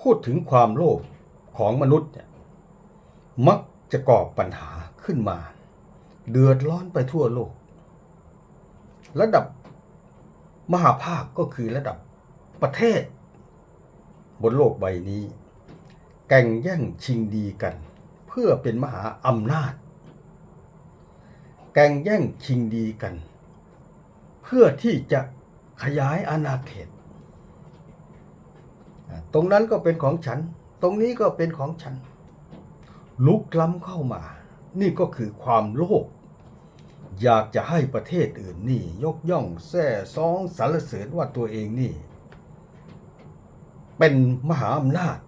พูดถึงความโลภของมนุษย์เนี่ยมักจะก่อปัญหาขึ้นมา เดือดร้อนไปทั่วโลก ระดับมหาภาคก็คือระดับประเทศ บนโลกใบนี้ แก่งแย่งชิงดีกัน เพื่อเป็นมหาอำนาจ แก่งแย่งชิงดีกัน เพื่อที่จะขยายอาณาเขต ตรงนั้นก็เป็นของฉัน ตรงนี้ก็เป็นของฉัน ลุกล้ำเข้ามา นี่ก็คือความโลภอยากจะให้ประเทศอื่นนี่ ยกย่องแซ่ซ้องสรรเสริญว่าตัวเองนี่ เป็นมหาอำนาจ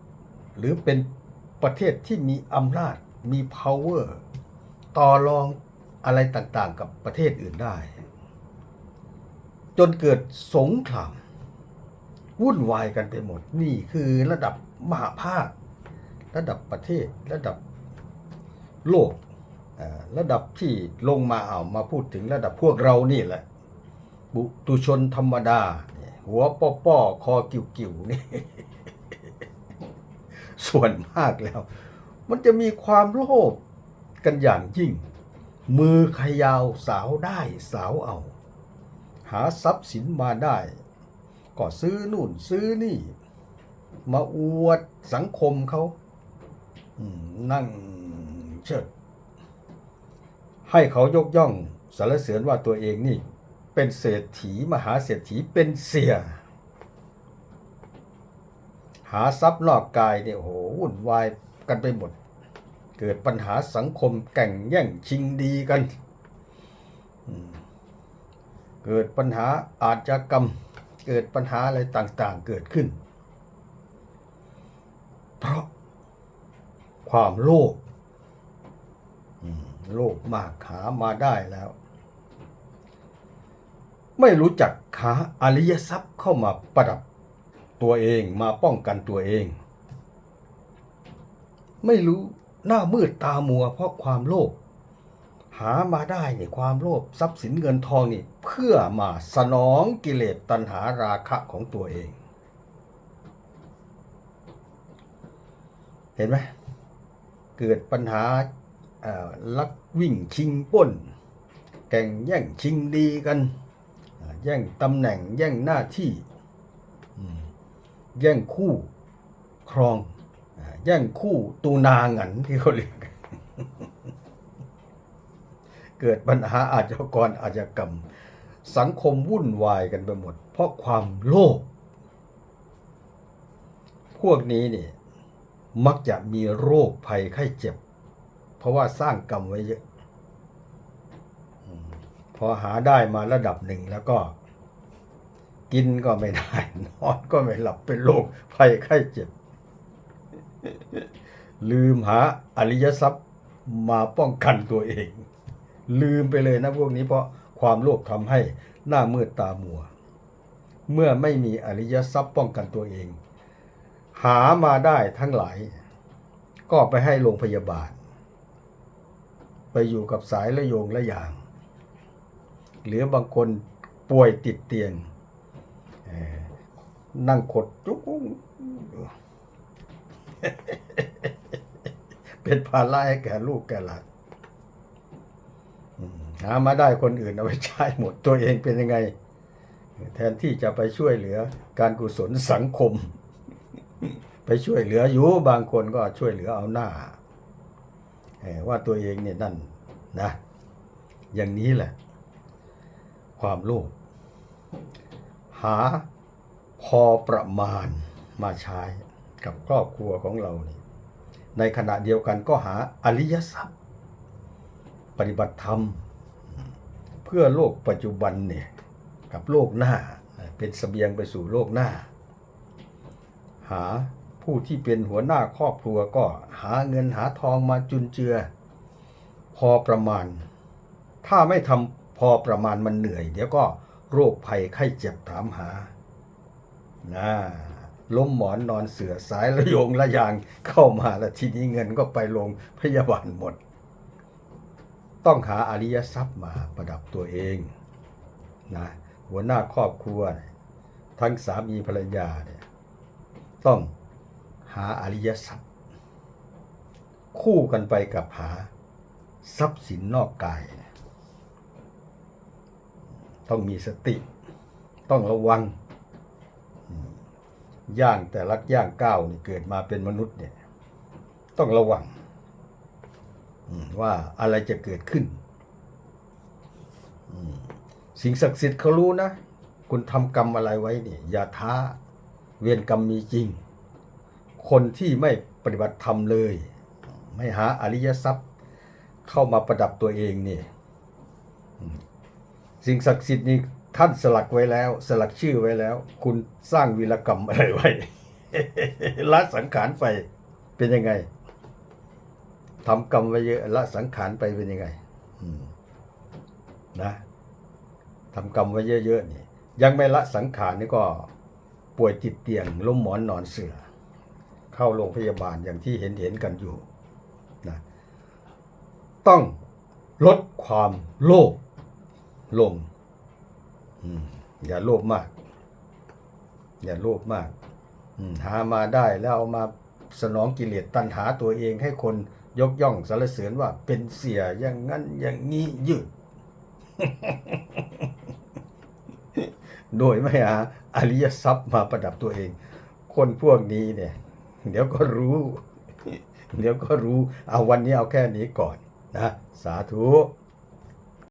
หรือเป็นประเทศที่มีอำนาจมี power ต่อรองอะไรต่างๆ กับประเทศอื่นได้ จนเกิดสงคราม วุ่นวายกันไปหมด นี่คือระดับมหาภาค ระดับประเทศ ระดับโลก ระดับที่ลงมาเอามาพูดถึงระดับพวกเรานี่แหละ บุตุชนธรรมดา หัวป้อป้อคอกิ่วกิ่วๆนี่ ส่วนมากแล้ว มันจะมีความโลภกันอย่างยิ่ง มือใครยาวสาวได้สาวเอา หาทรัพย์สินมาได้ ก็ซื้อนู่นซื้อนี่ มาอวดสังคมเขานั่งเชิด ให้เขายกย่องสรรเสริญว่าตัวเองนี่ เป็นเศรษฐีมหาเศรษฐีเป็นเสีย หาทรัพย์นอกกายเนี่ยโหวุ่นวายกันไปหมด เกิดปัญหาสังคมแก่งแย่งชิงดีกัน เกิดปัญหาอาชญากรรม เกิดปัญหาอะไรต่างๆเกิดขึ้น เพราะความโลภโลภมากหามาได้แล้ว ไม่รู้จักหาอริยทรัพย์เข้ามาประดับตัวเองมาป้องกันตัวเอง ไม่รู้หน้ามืดตามัวเพราะความโลภ หามาได้เนี่ยความโลภทรัพย์สินเงินทองนี่เพื่อมาสนองกิเลสตัณหาราคะของตัวเอง เห็นไหมเกิดปัญหาลักวิ่งชิงป้นแก่งแย่งชิงดีกัน แย่งตำแหน่งแย่งหน้าที่แย่งคู่ครอง แย่งคู่ตูนางันที่เขาเรียก เกิดปัญหาอาชญากรอาชญากรรม สังคมวุ่นวายกันไปหมด เพราะความโลภพวกนี้นี่มักจะมีโรคภัยไข้เจ็บ เพราะว่าสร้างกรรมไว้เยอะพอหาได้มาระดับหนึ่งแล้วก็ กินก็ไม่ได้ นอนก็ไม่หลับเป็นโรคภัยไข้เจ็บ ลืมหาอริยทรัพย์มาป้องกันตัวเอง ลืมไปเลยนะพวกนี้เพราะความโลภทำให้หน้ามืดตามัว เมื่อไม่มีอริยทรัพย์ป้องกันตัวเอง หามาได้ทั้งหลาย ก็ไปให้โรงพยาบาล ไปอยู่กับสายระโยงระยาง หรือบางคนป่วยติดเตียง นั่งขดจุกเป็นภาระให้แก่ลูกแก่หลาน หามาได้คนอื่นเอาไปใช้หมดตัวเองเป็นยังไง แทนที่จะไปช่วยเหลือการกุศลสังคม ไปช่วยเหลืออยู่บางคนก็ช่วยเหลือเอาหน้าว่าตัวเองเนี่ยนั่นนะ อย่างนี้แหละ ความโลภหาพอประมาณมาใช้กับครอบครัวของเรานี่ในขณะเดียวกันก็หาอริยทรัพปฏิบัติธรรม พื่อโลกปัจจุบันเนี่ยกับโลกหน้าเป็นเสบียงไปสู่โลกหน้า หาผู้ที่เป็นหัวหน้าครอบครัวก็หาเงินหาทองมาจุนเจือ พอประมาณ ถ้าไม่ทำพอประมาณมันเหนื่อย เดี๋ยวก็โรคภัยไข้เจ็บถามหานะล้มหมอนนอนเสือสายระโยงระยางเข้ามาแล้วทีนี้เงินก็ไปโรงพยาบาลหมด ต้องหาอริยทรัพย์มาประดับตัวเองนะหัวหน้าครอบครัว ทั้งสามีภรรยาเนี่ยต้องหาอริยทรัพย์ คู่กันไปกับหาทรัพย์สินนอกกาย ต้องมีสติ ต้องระวัง ย่างแต่ลักย่างก้าวนี่เกิดมาเป็นมนุษย์เนี่ยต้องระวัง ว่าอะไรจะเกิดขึ้น สิ่งศักดิ์สิทธิ์เขารู้นะ คุณทำกรรมอะไรไว้เนี่ยอย่าท้าเวรกรรมมีจริง คนที่ไม่ปฏิบัติธรรมเลย ไม่หาอริยทรัพย์เข้ามาประดับตัวเองเนี่อืมสิ่งศักดิ์สิทธิ์นี่ท่านสลักไว้แล้ว สลักชื่อไว้แล้ว คุณสร้างวีรกรรมอะไรไว้ละสังขารไปเป็นยังไง ทำกรรมไว้เยอะละสังขารไปเป็นยังไงนะทำกรรมไว้เยอะๆนี่ยังไม่ละสังขารนี่ก็ป่วยติดเตียงล้มหมอนนอนเสือเข้าโรงพยาบาลอย่างที่เห็นเห็นกันอยู่นะต้องลดความโลภลงอย่าโลภมาก อย่าโลภมากหามาได้แล้วเอามาสนองกิเลสตัณหาตัวเองให้คน ยกย่องสรรเสริญว่าเป็นเสียอย่างนั้นอย่างนี้ยืด โดยไม่หาอริยทรัพย์มาประดับตัวเอง คนพวกนี้เนี่ย เดี๋ยวก็รู้ เดี๋ยวก็รู้ เอาวันนี้เอาแค่นี้ก่อนนะ สาธุ